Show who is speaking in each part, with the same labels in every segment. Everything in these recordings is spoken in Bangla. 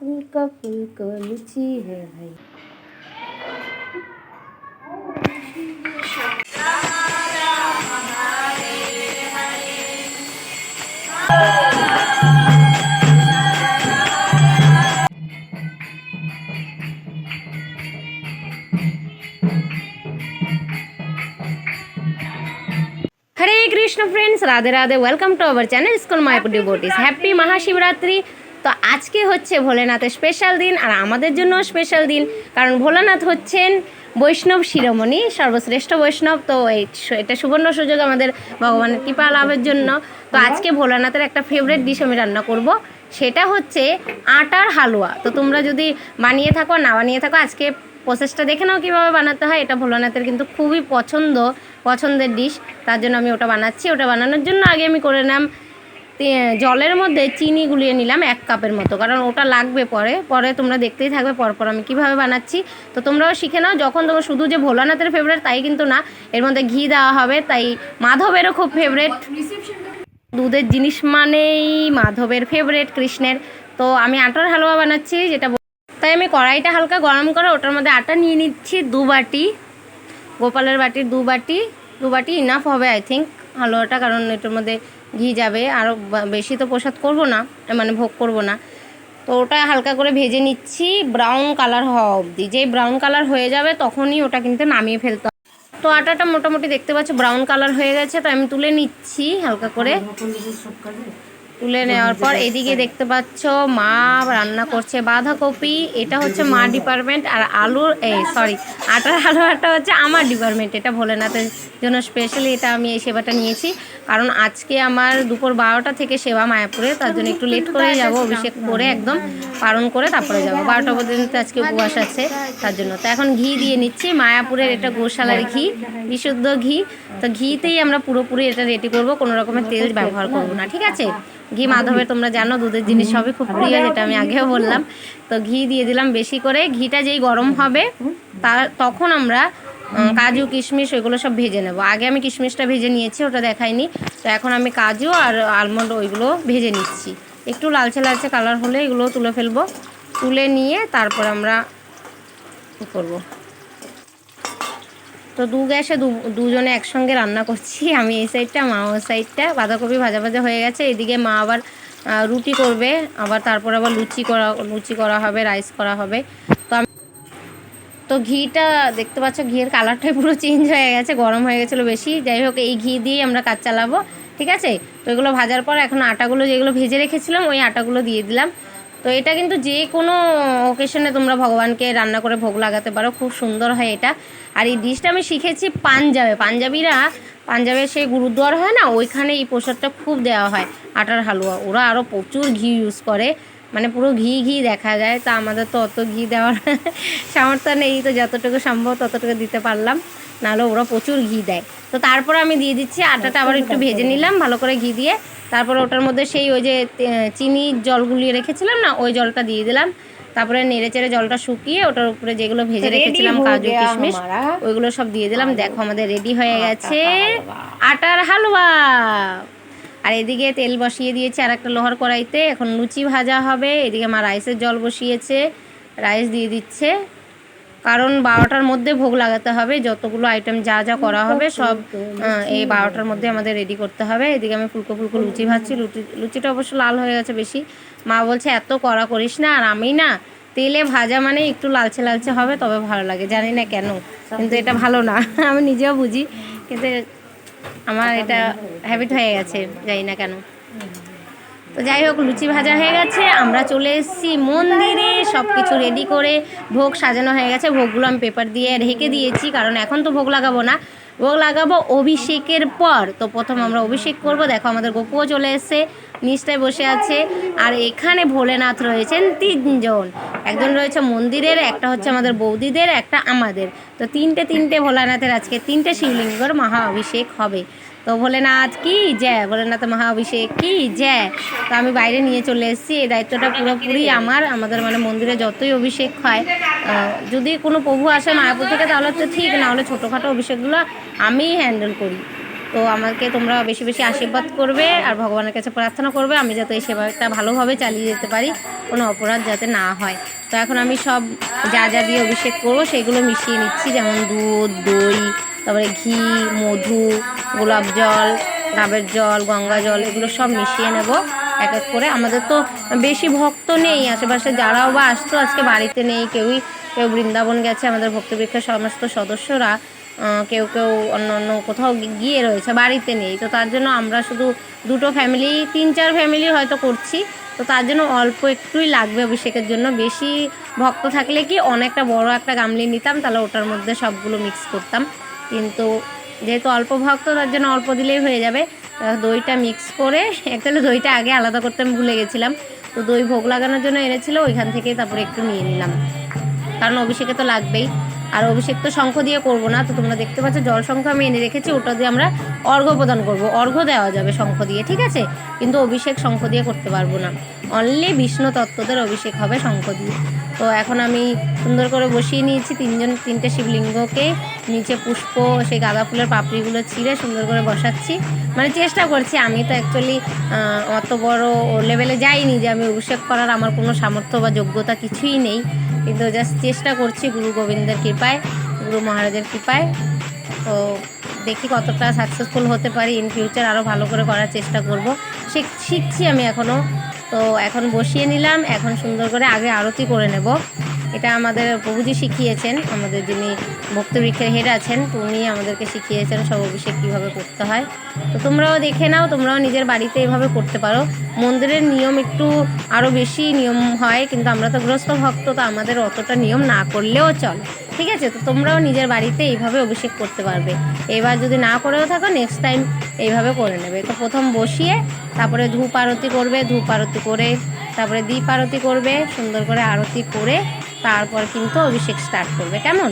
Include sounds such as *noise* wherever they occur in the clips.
Speaker 1: फुल्का फुल्का लुची है भाई হরে Krishna friends Radhe Radhe welcome to our channel school Mayapur devotees happy Mahashivratri তো আজকে হচ্ছে ভোলেনাথের স্পেশাল দিন আর আমাদের জন্য স্পেশাল দিন, কারণ ভোলানাথ হচ্ছেন বৈষ্ণব শিরোমণি, সর্বশ্রেষ্ঠ বৈষ্ণব। তো এই এটা সুবর্ণ সুযোগ আমাদের ভগবানের কৃপা লাভের জন্য। তো আজকে ভোলানাথের একটা ফেভারিট ডিশ আমি রান্না করব, সেটা হচ্ছে আটার হালুয়া। তো তোমরা যদি বানিয়ে থাকো না বানিয়ে থাকো, আজকে প্রসেসটা দেখে নাও কীভাবে বানাতে হয়। এটা ভোলানাথের কিন্তু খুবই পছন্দ, পছন্দের ডিশ তার জন্য আমি ওটা বানাচ্ছি। ওটা বানানোর জন্য আগে আমি করে নিলাম জলের মধ্যে চিনি গুলিয়ে নিলাম এক কাপের মতো। কারণ ওটা লাগবে পরে। পরে তোমরা দেখতেই থাকবে পরপর আমি কীভাবে বানাচ্ছি। তো তোমরাও শিখে নাও। যখন তোমার শুধু যে ভোলানাথের ফেভারেট তাই কিন্তু না। এর মধ্যে ঘি দেওয়া হবে। তাই মাধবেরও খুব ফেভারিট দুধের জিনিস মানেই মাধবের ফেভারিট কৃষ্ণের। তো আমি আটার হালুয়া বানাচ্ছি, যেটা তাই আমি কড়াইটা হালকা গরম করে ওটার মধ্যে আটা নিয়ে নিচ্ছি দু বাটি। গোপালের বাটির দু বাটি। দু বাটি ইনাফ হবে আই থিঙ্ক হালুয়াটা, কারণ এটার মধ্যে ঘি যাবে। আরও বেশি তো প্রসাদ করব না মানে ভোগ করব না। তো ওটা হালকা করে ভেজে নিচ্ছি ব্রাউন কালার হওয়া অবধি। যেই ব্রাউন কালার হয়ে যাবে, তখনই ওটা কিন্তু নামিয়ে ফেলতে হবে। তো আটাটা মোটামুটি দেখতে পাচ্ছ ব্রাউন কালার হয়ে গেছে, তো আমি তুলে নিচ্ছি হালকা করে। তুলে নেওয়ার পর এদিকে দেখতে পাচ্ছ মা রান্না করছে বাঁধাকপি। এটা হচ্ছে মা ডিপার্টমেন্ট আর আলুর এই সরি আটার হালুয়াটা হচ্ছে আমার ডিপার্টমেন্ট এটা ভোলেনাথের জন্য স্পেশালি এটা আমি এই সেবাটা নিয়েছি। কারণ আজকে আমার দুপুর বারোটা থেকে সেবা মায়াপুরে, তার জন্য একটু লেট করে যাব, অভিষেক করে একদম পালন করে তারপরে যাব। বারোটা পর্যন্ত আজকে উপবাস আছে তার জন্য। তো এখন ঘি দিয়ে নিচ্ছি, মায়াপুরের এটা গোশালার ঘি, বিশুদ্ধ ঘি। তো ঘিতেই আমরা পুরোপুরি এটা রেডি করব, কোনো রকমের তেল ব্যবহার করব না, ঠিক আছে? ঘি মাধবের তোমরা জানো দুধের জিনিস সবই খুব প্রিয় যেটা আমি আগেও বললাম। তো ঘি দিয়ে দিলাম বেশি করে। ঘিটা যেই গরম হবে তার তখন আমরা কাজু কিশমিশ ওইগুলো সব ভেজে নেব। আগে আমি কিশমিশটা ভেজে নিয়েছি ওটা দেখাইনি। তো এখন আমি কাজু আর আলমন্ড ওইগুলো ভেজে নিচ্ছি। একটু লালচে লালচে কালার হলে এগুলো তুলে ফেলব। তুলে নিয়ে তারপর আমরা করব? তো দু গ্যাসে দুজনে একসঙ্গে রান্না করছি। *laughs* আমি এই সাইডটা মা ওই সাইডটা। বাঁধাকপি ভাজা ভাজা হয়ে গেছে। এদিকে মা আবার রুটি করবে। আবার তারপর আবার লুচি করা লুচি করা হবে, রাইস করা হবে। তো আমি, তো ঘিটা দেখতে পাচ্ছ, ঘিয়ের কালারটাই পুরো চেঞ্জ হয়ে গেছে। গরম হয়ে গেছিল বেশি। যাই হোক, এই ঘি দিয়ে আমরা কাজ চালাবো। ঠিক আছে? তো এগুলো ভাজার পর এখন আটাগুলো যেগুলো ভেজে রেখেছিলাম, ওই আটাগুলো দিয়ে দিলাম। তো এটা কিন্তু যে কোনো ওকেশনে তোমরা ভগবানকে রান্না করে ভোগ লাগাতে পারো, খুব সুন্দর হয় এটা। আর এই ডিশটা আমি শিখেছি পাঞ্জাবে। পাঞ্জাবিরা পাঞ্জাবের সেই গুরুদ্বার হয় না, ওইখানে এই প্রসাদটা খুব দেওয়া হয়, আটার হালুয়া। ওরা আরও প্রচুর ঘি ইউজ করে মানে পুরো ঘি ঘি দেখা যায়, তা আমাদের তো অত ঘি দেওয়ার *laughs* সামর্থ্য নেই, তো যতটুকু সম্ভব ততটুকু দিতে পারলাম, নাহলে ওরা প্রচুর ঘি দেয়। তো তারপর আমি দিয়ে দিচ্ছি, আটাটা আবার একটু ভেজে নিলাম, ভালো করে ঘি দিয়ে তারপর ওটার মধ্যে সেই ওই যে চিনির জল গুলিয়ে রেখেছিলাম না ওই জলটা দিয়ে দিলাম। তারপরে নেড়ে চেড়ে জলটা শুকিয়ে ওটার উপরে যেগুলো ভেজে রেখেছিলাম কাজু কিশমিশ ওইগুলো সব দিয়ে দিলাম। দেখো আমাদের রেডি হয়ে গেছে। আটার হালুয়া। আর এদিকে তেল বসিয়ে দিয়েছে আর একটা লোহার কড়াইতে। এখন লুচি ভাজা হবে। এদিকে মা রাইসের জল বসিয়েছে। রাইস দিয়ে দিচ্ছে। কারণ বারোটার মধ্যে ভোগ লাগাতে হবে, যতগুলো আইটেম যা যা করা হবে সব এই বারোটার মধ্যে আমাদের রেডি করতে হবে। এদিকে আমি ফুলকো ফুলকো লুচি ভাজছি, লুচি, লুচিটা অবশ্য লাল হয়ে গেছে বেশি। মা বলছে, এত কড়া করিস না, আর আমি না, তেলে ভাজা মানে একটু লালচে লালচে হবে, তবে ভালো লাগে। জানি না কেন, কিন্তু এটা ভালো না, আমি নিজেও বুঝি, কিন্তু আমার এটা হ্যাবিট হয়ে গেছে, জানি না কেন। তো যাই হোক, লুচি ভাজা হয়ে গেছে, আমরা চলে এসেছি মন্দিরে সব কিছু রেডি করে ভোগ সাজানো হয়ে গেছে। ভোগগুলো আমি পেপার দিয়ে ঢেকে দিয়েছি, কারণ এখন তো ভোগ লাগাবো না। ভোগ লাগাবো অভিষেকের পর। তো প্রথম আমরা অভিষেক করব। দেখো, আমাদের গপুও চলে এসছে, নিচটায় বসে আছে। আর এখানে ভোলেনাথ রয়েছেন তিনজন। একজন রয়েছে মন্দিরের, একটা হচ্ছে আমাদের বৌদিদের, একটা আমাদের। তো তিনটে তিনটে ভোলানাথের আজকে তিনটে শিবলিঙ্গর মহা অভিষেক হবে। তো ভোলেনাথ কি? জয়। ভোলেনাথ মহাঅভিষেক কি? জয়। তো আমি বাইরে নিয়ে চলে এসেছি। এই দায়িত্বটা পুরোপুরি আমার। আমাদের মানে মন্দিরে যতই অভিষেক হয় যদি কোনো প্রভু আসে মায়াপুর থেকে, তাহলে তো ঠিক। না হলে ছোটোখাটো অভিষেকগুলো আমিই হ্যান্ডেল করি। তো আমাকে তোমরা বেশি বেশি আশীর্বাদ করবে আর ভগবানের কাছে প্রার্থনা করবে। আমি যাতে এই সেবাটা ভালোভাবে চালিয়ে যেতে পারি, কোনো অপরাধ যাতে না হয়। তো এখন আমি সব যা যা দিয়ে অভিষেক করব, সেগুলো মিশিয়ে নিচ্ছি। যেমন দুধ, দই তারপরে ঘি, মধু, গোলাপ জল, ডাবের জল, গঙ্গা জল, এগুলো সব মিশিয়ে নেব এক এক করে। আমাদের তো বেশি ভক্ত নেই আশেপাশে, যারাও বা আসতো আজকে বাড়িতে নেই, কেউই, কেউ বৃন্দাবন গেছে, আমাদের ভক্তবৃক্ষের সমস্ত সদস্যরা কেউ কেউ অন্য অন্য কোথাও গিয়ে রয়েছে, বাড়িতে নেই। তো তার জন্য আমরা শুধু দুটো ফ্যামিলি তিন, চার ফ্যামিলি হয়তো করছি। তো তার জন্য অল্প একটুই লাগবে অভিষেকের জন্য। বেশি ভক্ত থাকলে কি অনেকটা বড় একটা গামলি নিতাম, তাহলে ওটার মধ্যে সবগুলো মিক্স করতাম। কিন্তু যেহেতু অল্প ভক্ত, তার জন্য অল্প দিলেই হয়ে যাবে। দইটা মিক্স করে অ্যাকচুয়ালি দইটা আগে আলাদা করতে আমি ভুলে গেছিলাম। তো দই ভোগ লাগানোর জন্য এনেছিল, ওইখান থেকে তারপরে একটু নিয়ে নিলাম। কারণ অভিষেকে তো লাগবেই। আর অভিষেক তো শঙ্খ দিয়ে করব না, তো তোমরা দেখতে পাচ্ছ জল শঙ্খ আমি এনে রেখেছি, ওটা দিয়ে আমরা অর্ঘ্য প্রদান করব। অর্ঘ্য দেওয়া যাবে শঙ্খ দিয়ে, ঠিক আছে? কিন্তু অভিষেক শঙ্খ দিয়ে করতে পারব না। অনলি বিষ্ণু তত্ত্বদের অভিষেক হবে শঙ্খ দিয়ে তো এখন আমি সুন্দর করে বসিয়ে নিয়েছি তিনজন, তিনটে শিবলিঙ্গকে। নিচে পুষ্প, সেই গাঁদা ফুলের পাপড়িগুলো ছিঁড়ে সুন্দর করে বসাচ্ছি। মানে চেষ্টা করছি, আমি তো অ্যাকচুয়ালি অত বড় লেভেলে যাইনি যে আমি অভিষেক করার আমার কোনো সামর্থ্য বা যোগ্যতা কিছুই নেই। কিন্তু জাস্ট চেষ্টা করছি গুরু গোবিন্দের কৃপায়, গুরু মহারাজের কৃপায়। তো দেখি কতটা সাকসেসফুল হতে পারি ইন ফিউচার আরও ভালো করে করার চেষ্টা করব। শিখ, শিখছি আমি এখনও তো এখন বসিয়ে নিলাম। এখন সুন্দর করে আগে আরতি করে নেব। এটা আমাদের প্রভুজি শিখিয়েছেন, আমাদের যিনি ভক্তবৃক্ষের হেড আছেন, উনি আমাদেরকে শিখিয়েছেন সব অভিষেক কীভাবে করতে হয়। তো তোমরাও দেখে নাও, তোমরাও নিজের বাড়িতে এভাবে করতে পারো। মন্দিরের নিয়ম একটু আরও বেশি নিয়ম হয়, কিন্তু আমরা তো গ্রস্ত ভক্ত, তো আমাদের অতটা নিয়ম না করলেও চলে। ঠিক আছে? তো তোমরাও নিজের বাড়িতে এইভাবে অভিষেক করতে পারবে। এবার যদি না করেও থাকো নেক্সট টাইম এইভাবে করে নেবে। তো প্রথম বসিয়ে তারপরে ধূপ আরতি করবে, ধূপ আরতি করে তারপরে দীপ আরতি করবে, সুন্দর করে আরতি করে তারপর কিন্তু অভিষেক স্টার্ট করবে। কেমন?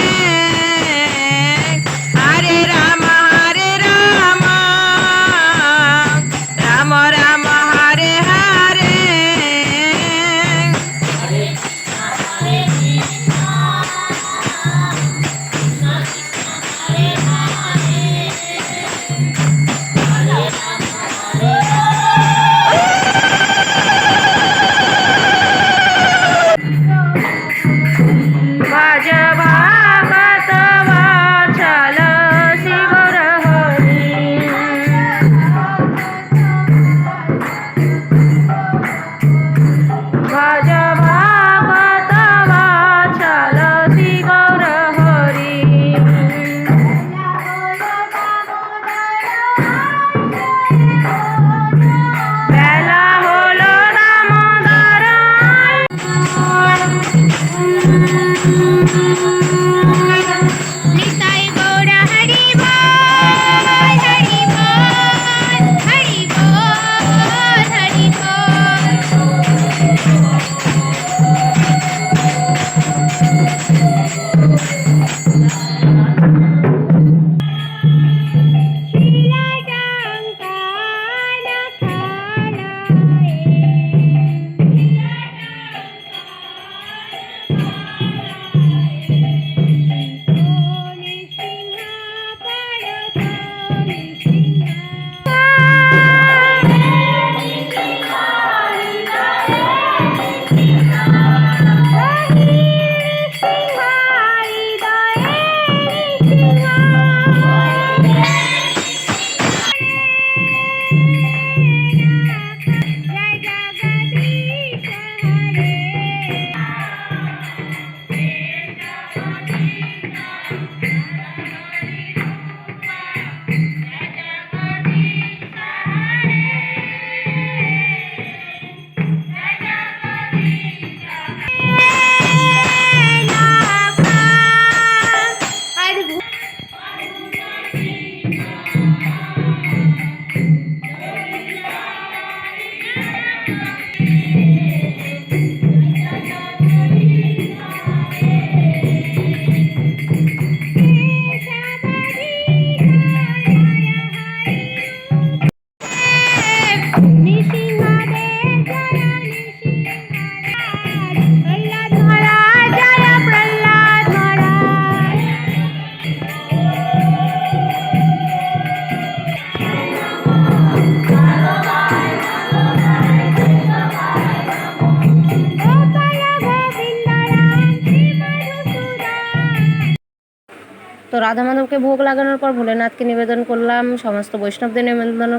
Speaker 1: তো রাধা মাধবকে ভোগ লাগানোর পর ভোলেনাথকে নিবেদন করলাম, সমস্ত বৈষ্ণবদের নিবেদন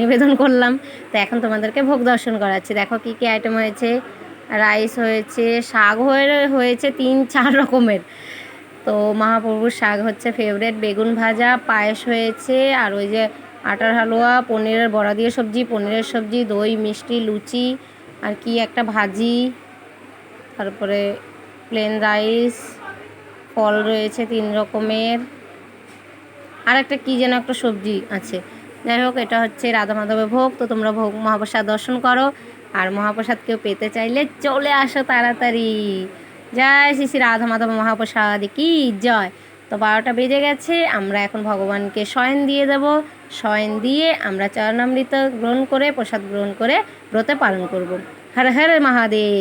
Speaker 1: নিবেদন করলাম। তো এখন তোমাদেরকে ভোগ দর্শন করাচ্ছি। দেখো কী কী আইটেম হয়েছে। রাইস হয়েছে, শাক হয়ে, হয়েছে তিন, চার রকমের। তো মহাপ্রভুর শাক হচ্ছে ফেভারেট বেগুন ভাজা, পায়েস হয়েছে, আর ওই যে আটার হালুয়া, পনিরের বড়া দিয়ে সবজি, পনিরের সবজি, দই, মিষ্টি, লুচি, আর কি একটা ভাজি, তারপরে প্লেন রাইস ফল রয়েছে তিন রকমের। আর একটা কী যেন একটা সবজি আছে। যাই হোক, এটা হচ্ছে রাধা মাধবের ভোগ। তো তোমরা ভোগ মহাপ্রসাদ দর্শন করো। আর মহাপ্রসাদ কেউ পেতে চাইলে চলে আসো তাড়াতাড়ি। জয় শ্রী শ্রী রাধা মাধব মহাপ্রসাদ। কি জয়। তো বারোটা বেজে গেছে। আমরা এখন ভগবানকে শয়ন দিয়ে দেব। শয়ন দিয়ে আমরা চরণামৃত গ্রহণ করে, প্রসাদ গ্রহণ করে ব্রতে পালন করব। হর হর মহাদেব।